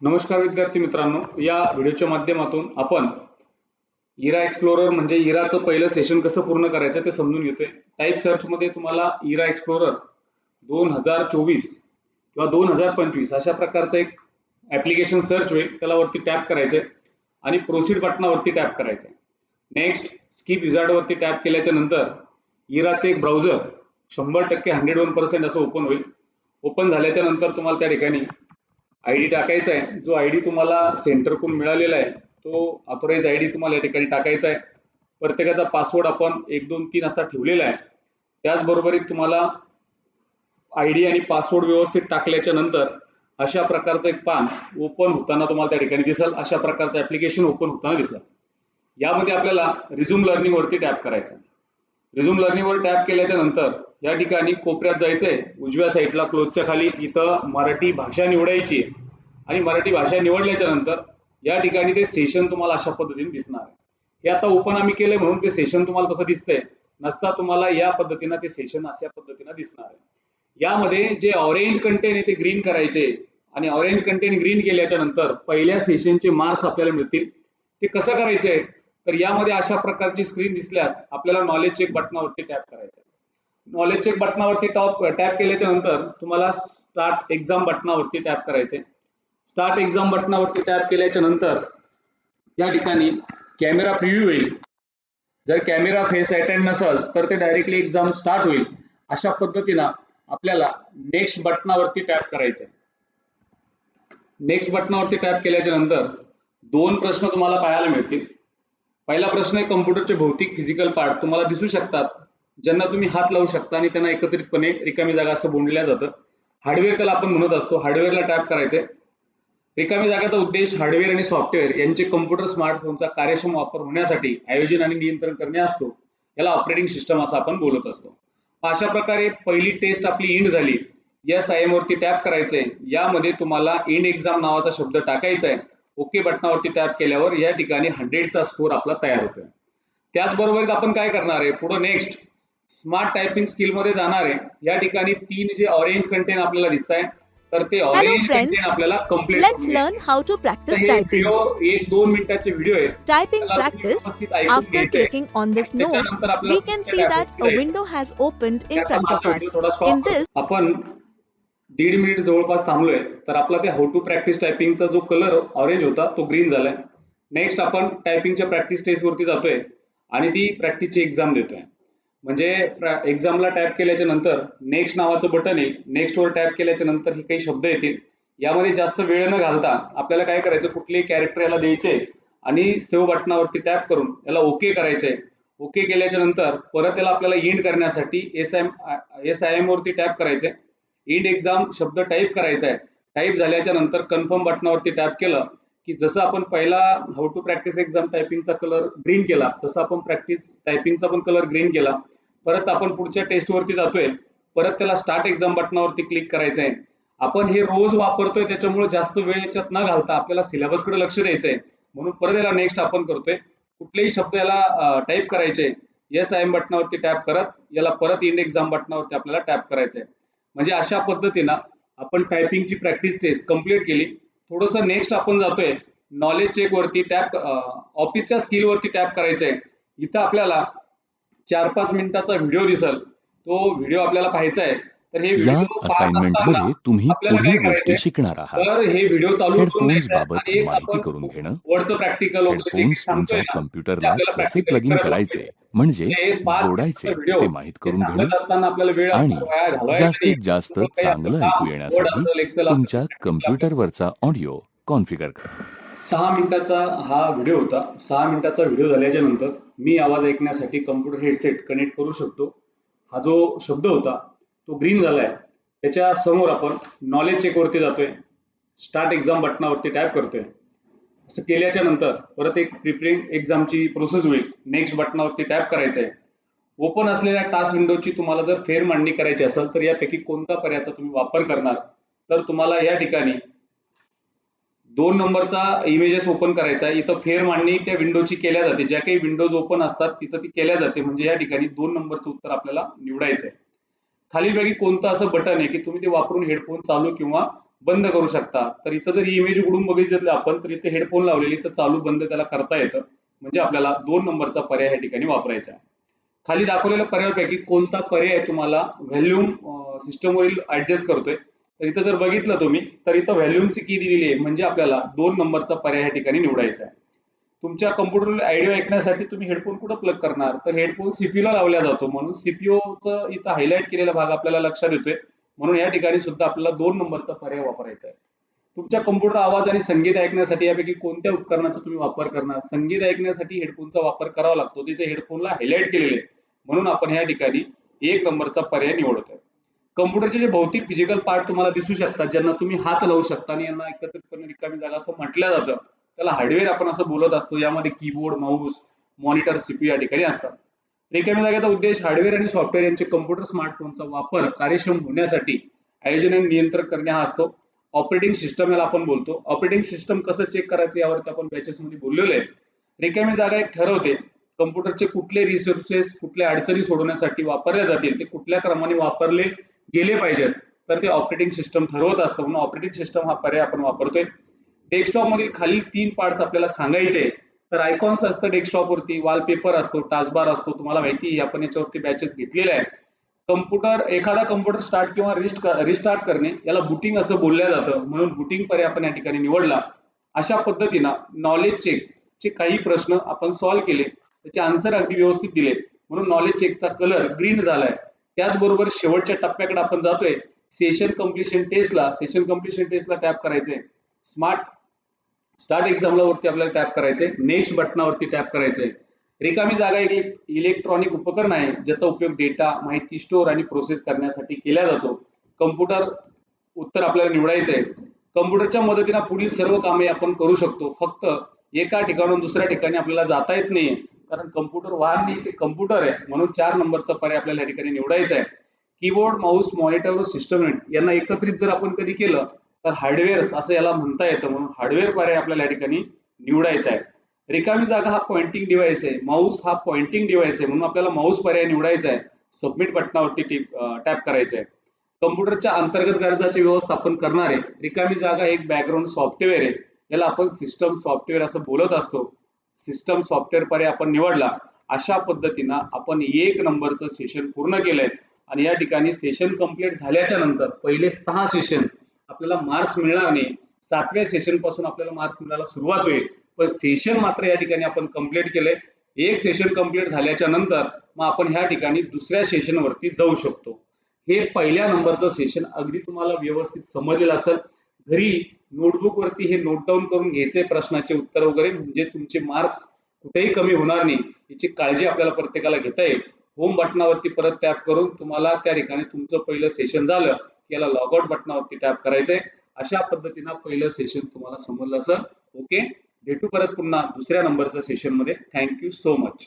नमस्कार विद्यार्थी मित्रांनो. या व्हिडिओच्या माध्यमातून आपण इरा एक्सप्लोरर म्हणजे इराचं पहिलं सेशन कसं पूर्ण करायचं ते समजून घेतोय. टाईप सर्चमध्ये तुम्हाला इरा एक्सप्लोरर दोन हजार चोवीस किंवा दोन हजार पंचवीस अशा प्रकारचं एक ॲप्लिकेशन सर्च होईल. त्याला वरती टॅप करायचं आहे आणि प्रोसीड बटनावरती टॅप करायचं आहे नेक्स्ट स्किप विझार्डवरती टॅप केल्याच्यानंतर इराचे एक ब्राउझर शंभर टक्के हंड्रेड वन पर्सेंट असं ओपन होईल. ओपन झाल्याच्यानंतर तुम्हाला त्या ठिकाणी आय डी टाकायचा आहे. जो आय डी तुम्हाला सेंटरकडून मिळालेला आहे तो ऑथोराईज आय डी तुम्हाला या ठिकाणी टाकायचा आहे. प्रत्येकाचा पासवर्ड आपण एक दोन तीन असा ठेवलेला आहे. त्याचबरोबर एक तुम्हाला आय डी आणि पासवर्ड व्यवस्थित टाकल्याच्या नंतर अशा प्रकारचं एक पान ओपन होताना तुम्हाला त्या ठिकाणी दिसेल अशा प्रकारचं ॲप्लिकेशन ओपन होताना दिसेल. यामध्ये आपल्याला रिझ्यूम लर्निंगवरती टॅप करायचं रिझ्यूम लर्निंग वर टॅप केल्याच्यानंतर या ठिकाणी कोपऱ्यात जायचंय. उजव्या साईडला क्लोजच्या खाली इथं मराठी भाषा निवडायची आहे. आणि मराठी भाषा निवडल्याच्या नंतर या ठिकाणी ते सेशन तुम्हाला अशा पद्धतीने दिसणार आहे. हे आता ओपन आम्ही केलंय म्हणून ते सेशन तुम्हाला तसं दिसतंय. नसता तुम्हाला या पद्धतीनं ते सेशन अशा पद्धतीनं दिसणार आहे. यामध्ये जे ऑरेंज कंटेन आहे ते ग्रीन करायचे. आणि ऑरेंज कंटेन ग्रीन केल्याच्यानंतर पहिल्या सेशनचे मार्क्स आपल्याला मिळतील. ते कसं करायचंय तर यामध्ये अशा प्रकारची स्क्रीन दिसल्यास आपल्याला नॉलेज चेक बटनावरती टॅप करायचं नॉलेज चेक बटनावरती टॉप टॅप केल्याच्यानंतर तुम्हाला स्टार्ट एक्झाम बटनावरती टॅप करायचे स्टार्ट एक्झाम बटनावरती टॅप केल्याच्यानंतर या ठिकाणी कॅमेरा प्रिव्ह्यू होईल. जर कॅमेरा फेस अटेंड नसेल तर ते डायरेक्टली एक्झाम स्टार्ट होईल. अशा पद्धतीनं आपल्याला नेक्स्ट बटनावरती टॅप करायचे नेक्स्ट बटनावरती टॅप केल्याच्यानंतर दोन प्रश्न तुम्हाला पाहायला मिळतील. पहिला प्रश्न आहे कम्प्युटरचे भौतिक फिजिकल पार्ट तुम्हाला दिसू शकतात. ज्यांना तुम्ही हात लावू शकता आणि त्यांना एकत्रितपणे रिकामी जागा असं बोंडल्या जातं. हार्डवेअर त्याला आपण म्हणत असतो. हार्डवेअरला टॅप करायचंय. रिकामी जागेचा उद्देश हार्डवेअर आणि सॉफ्टवेअर यांचे कम्प्युटर स्मार्टफोनचा कार्यक्षम वापर होण्यासाठी आयोजन आणि नियंत्रण करणे असतो. याला ऑपरेटिंग सिस्टम असं आपण बोलत असतो. अशा प्रकारे पहिली टेस्ट आपली इंड झाली. यस आय एम वरती टॅप करायचंय. यामध्ये तुम्हाला इंड एक्झाम नावाचा शब्द टाकायचा आहे ओके बटनावरती टॅप केल्यावर या ठिकाणी हंड्रेडचा स्कोर आपला तयार होतोय. त्याचबरोबर आपण काय करणार आहे? पुढे नेक्स्ट स्मार्ट टायपिंग स्किलमध्ये जाणार आहे या ठिकाणी तीन जे ऑरेंज कंटेन आपल्याला दिसत आहे तर ते ऑरेंज. कंटेन आपल्याला complete Let's learn how to practice हे typing. व्हिडिओ एक दोन मिनिटाचे व्हिडिओ आहे see tab that वरती a जायचं. window has opened in त्याचा front मागचा of व्हिडिओ us. थोडा stop In करू. this, आपण दीड मिनिट जवळपास थांबलोय तर आपला ते हाऊ टू प्रॅक्टिस टायपिंगचा जो कलर ऑरेंज होता तो ग्रीन झालाय नेक्स्ट आपण टायपिंगच्या प्रॅक्टिस टेस्ट वरती जातोय आणि ती प्रॅक्टिसची एक्झाम देतोय म्हणजे एक्झामला टॅप केल्याच्यानंतर नेक्स्ट नावाचं बटन येईल. नेक्स्ट वर टॅप केल्याच्यानंतर हे काही शब्द येतील. यामध्ये जास्त वेळ न घालता आपल्याला काय करायचं? कुठलेही कॅरेक्टर याला द्यायचे आणि सेव्ह बटनावरती टॅप करून याला ओके करायचंय. ओके केल्याच्यानंतर परत याला आपल्याला इंड करण्यासाठी S M S I M वरती टॅप करायचंय. इंड एक्झाम शब्द टाईप करायचा आहे टाईप झाल्याच्यानंतर कन्फर्म बटनावरती टॅप केलं. की जसं आपण पहिला हाऊ टू प्रॅक्टिस एक्झाम टायपिंगचा कलर ग्रीन केला तसं आपण प्रॅक्टिस टायपिंगचा पण कलर ग्रीन केला. परत आपण पुढच्या टेस्टवरती जातोय परत त्याला स्टार्ट एक्झाम बटनावरती क्लिक करायचं आहे आपण हे रोज वापरतोय त्याच्यामुळे जास्त वेळ याच्यात न घालता आपल्याला सिलेबसकडे लक्ष द्यायचं आहे म्हणून परत याला नेक्स्ट आपण करतोय. कुठलेही शब्द याला टाईप करायचे येस आय एम बटनावरती टॅप करत याला परत इंड एक्झाम बटनावरती आपल्याला टॅप करायचं आहे म्हणजे अशा पद्धतीनं आपण टायपिंगची प्रॅक्टिस टेस्ट कंप्लीट केली. थोडंसं नेक्स्ट आपण जातोय. नॉलेज चेक वरती टॅप ऑफिसच्या स्किल वरती टॅप करायचंय. इथं आपल्याला चार पाच मिनिटाचा व्हिडिओ दिसल. तो व्हिडिओ आपल्याला पाहायचा आहे या असाइनमेंटमध्ये तुम्ही पुढील? गोष्टी शिकणार आहात तर हे व्हिडिओ चालू करून हेडफोन्स द्यायचा बाबत माहिती करून घेणं हेडफोन्स तुमच्या कम्प्युटरला कसे प्लग इन करायचे. म्हणजे जोडायचे ते माहीत करून घेणं आणि जास्तीत. जास्त चांगलं ऐकू येण्यासाठी तुमच्या कम्प्युटरवरचा ऑडिओ कॉन्फिगर करा सहा मिनिटाचा हा व्हिडिओ होता सहा मिनिटाचा व्हिडिओ झाल्याच्यानंतर मी आवाज ऐकण्यासाठी कम्प्युटर हेडसेट कनेक्ट करू शकतो हा जो शब्द होता तो ग्रीन झालाय. त्याच्यासमोर आपण नॉलेज चेक वरती जातोय. स्टार्ट एक्झाम बटनावरती टॅप करतोय. असं केल्याच्यानंतर परत एक प्रिप्रिंट एक्झामची प्रोसेस होईल. नेक्स्ट बटनावरती टॅप करायचं आहे ओपन असलेल्या टास्क विंडोची तुम्हाला जर फेर मांडणी करायची असेल तर यापैकी कोणत्या पर्यायाचा तुम्ही वापर करणार? तर तुम्हाला या ठिकाणी दोन नंबरचा इमेजेस ओपन करायचा आहे. इथं फेर मांडणी त्या विंडोची केल्या जाते. ज्या काही विंडोज ओपन असतात तिथं ती केल्या जाते. म्हणजे या ठिकाणी दोन नंबरचं उत्तर आपल्याला निवडायचं आहे खालीपैकी कोणतं असं बटन आहे की तुम्ही ते वापरून हेडफोन चालू किंवा बंद करू शकता. तर इथं जर इमेज उघडून बघितलं आपण तर इथे हेडफोन लावलेली तर चालू बंद त्याला करता येतं. म्हणजे आपल्याला दोन नंबरचा पर्याय या ठिकाणी वापरायचा खाली दाखवलेल्या पर्यायापैकी कोणता पर्याय तुम्हाला व्हॅल्यूम सिस्टमवरील ऍडजस्ट करतोय? तर इथं जर बघितलं तुम्ही तर इथं व्हॅल्यूमची की दिलेली आहे. म्हणजे आपल्याला दोन नंबरचा पर्याय या ठिकाणी निवडायचा आहे. तुमच्या कम्प्युटरवरील आयडिओ ऐकण्यासाठी तुम्ही हेडफोन कुठं प्लग करणार? तर हेडफोन सीपीयूला लावला जातो. म्हणून सीपीओचं इथं हायलाईट केलेला भाग आपल्याला लक्षात येतोय. म्हणून या ठिकाणी सुद्धा आपल्याला दोन नंबरचा पर्याय वापरायचा आहे. तुमच्या कम्प्युटर आवाज आणि संगीत ऐकण्यासाठी यापैकी कोणत्या उपकरणाचा तुम्ही वापर करणार? संगीत ऐकण्यासाठी हेडफोनचा वापर करावा लागतो. तिथे हेडफोनला हायलाईट केलेले म्हणून आपण या ठिकाणी एक नंबरचा पर्याय निवडतोय. कम्प्युटरचे जे भौतिक फिजिकल पार्ट तुम्हाला दिसू शकतात ज्यांना तुम्ही हात लावू शकता आणि यांना एकत्रितपणे रिकामी जागा असं म्हटलं जातं. त्याला हार्डवेअर आपण असं बोलत असतो यामध्ये कीबोर्ड माऊस मॉनिटर सीपीयू या ठिकाणी असतात. रिकामी जागेचा उद्देश हार्डवेअर आणि सॉफ्टवेअर यांचे कम्प्युटर स्मार्टफोनचा वापर कार्यक्षम होण्यासाठी आयोजन आणि नियंत्रण करणे हा असतो. ऑपरेटिंग सिस्टम याला आपण बोलतो. ऑपरेटिंग सिस्टम कसं चेक करायचं यावरती आपण बॅचेसमध्ये बोललेलो आहे. रिकामी जागा एक ठरवते. कम्प्युटरचे कुठले रिसोर्सेस कुठल्या अडचणी सोडवण्यासाठी वापरल्या जातील ते कुठल्या क्रमाने वापरले गेले पाहिजेत तर ते ऑपरेटिंग सिस्टम ठरवत असतं. म्हणून ऑपरेटिंग सिस्टम हा पर्याय आपण वापरतोय. डेस्कटॉप मधील खालील तीन पार्ट्स आपल्याला सांगायचे तर आयकॉन्स असतं डेस्कटॉपवरती वॉलपेपर असतो टास्कबार असतो तुम्हाला माहिती आहे आपण याच्यावरती बॅचेस घेतलेले आहेत. कम्प्युटर एखादा कम्प्युटर स्टार्ट किंवा रिस्ट रिस्टार्ट करणे याला बुटिंग असं बोललं जातं. म्हणून बुटिंग पर्याय आपण या ठिकाणी निवडला. अशा पद्धतीनं नॉलेज चेक चे काही प्रश्न आपण सॉल्व्ह केले. त्याचे आन्सर अगदी व्यवस्थित दिले. म्हणून नॉलेज चेकचा कलर ग्रीन झालाय. त्याचबरोबर शेवटच्या टप्प्याकडे आपण जातोय. सेशन कम्प्लिशन टेस्टला सेशन कम्प्लिशन टेस्टला टॅप करायचंय. स्मार्ट स्टार्ट एक्झामला वरती आपल्याला टॅप करायचे नेक्स्ट बटनावरती टॅप करायचे रिकामी जागा एक इलेक्ट्रॉनिक उपकरण आहे ज्याचा उपयोग डेटा माहिती स्टोअर आणि प्रोसेस करण्यासाठी केला जातो. कम्प्युटर उत्तर आपल्याला निवडायचं आहे कम्प्युटरच्या मदतीने पुढील सर्व कामे आपण करू शकतो. फक्त एका ठिकाणून दुसऱ्या ठिकाणी आपल्याला जाता येत नाहीये. कारण कम्प्युटर वाहन नाही ते कम्प्युटर आहे. म्हणून चार नंबरचा पर्याय आपल्याला या ठिकाणी निवडायचा आहे. कीबोर्ड माऊस मॉनिटर व सिस्टम यांना एकत्रित जर आपण कधी केलं तर हार्डवेअर असं याला म्हणता येतं म्हणून हार्डवेअर पर्याय आपल्याला या ठिकाणी निवडायचा आहे. रिकामी जागा हा पॉइंटिंग डिव्हाइस आहे. माऊस हा पॉइंटिंग डिव्हाइस आहे म्हणून आपल्याला माऊस पर्याय निवडायचा आहे. सबमिट बटनावरती टॅप करायचं आहे. कम्प्युटरच्या अंतर्गत गरजाचे व्यवस्थापन करणारे रिकामी जागा एक बॅकग्राऊंड सॉफ्टवेअर आहे. याला आपण सिस्टम सॉफ्टवेअर असं बोलत असतो. सिस्टम सॉफ्टवेअर पर्याय आपण निवडला. अशा पद्धतीनं आपण एक नंबरचं सेशन पूर्ण केलंय. आणि या ठिकाणी सेशन कंप्लीट झाल्याच्यानंतर पहिले सहा सेशन्स आपल्याला मार्क्स मिळणार नाही सातव्या सेशनपासून आपल्याला मार्क्स मिळायला सुरुवात होईल. पण सेशन मात्र या ठिकाणी आपण कंप्लीट केलंय एक सेशन कंप्लीट झाल्याच्यानंतर मग आपण ह्या ठिकाणी दुसऱ्या सेशनवरती जाऊ शकतो. हे पहिल्या नंबरचं सेशन अगदी तुम्हाला व्यवस्थित समजलेलं असेल. घरी नोटबुकवरती हे नोट डाऊन करून घ्यायचे प्रश्नाचे उत्तर वगैरे म्हणजे तुमचे मार्क्स कुठेही कमी होणार नाही याची काळजी आपल्याला प्रत्येकाला घेता येईल. होम बटनावरती परत टॅप करून तुम्हाला त्या ठिकाणी तुमचं पहिलं सेशन झालं. की याला लॉगआउट बटनावरती टॅप करायचंय. अशा पद्धतीनं पहिलं सेशन तुम्हाला समजलं असं. ओके भेटू परत पुन्हा दुसऱ्या नंबरच्या सेशनमध्ये. Thank you so much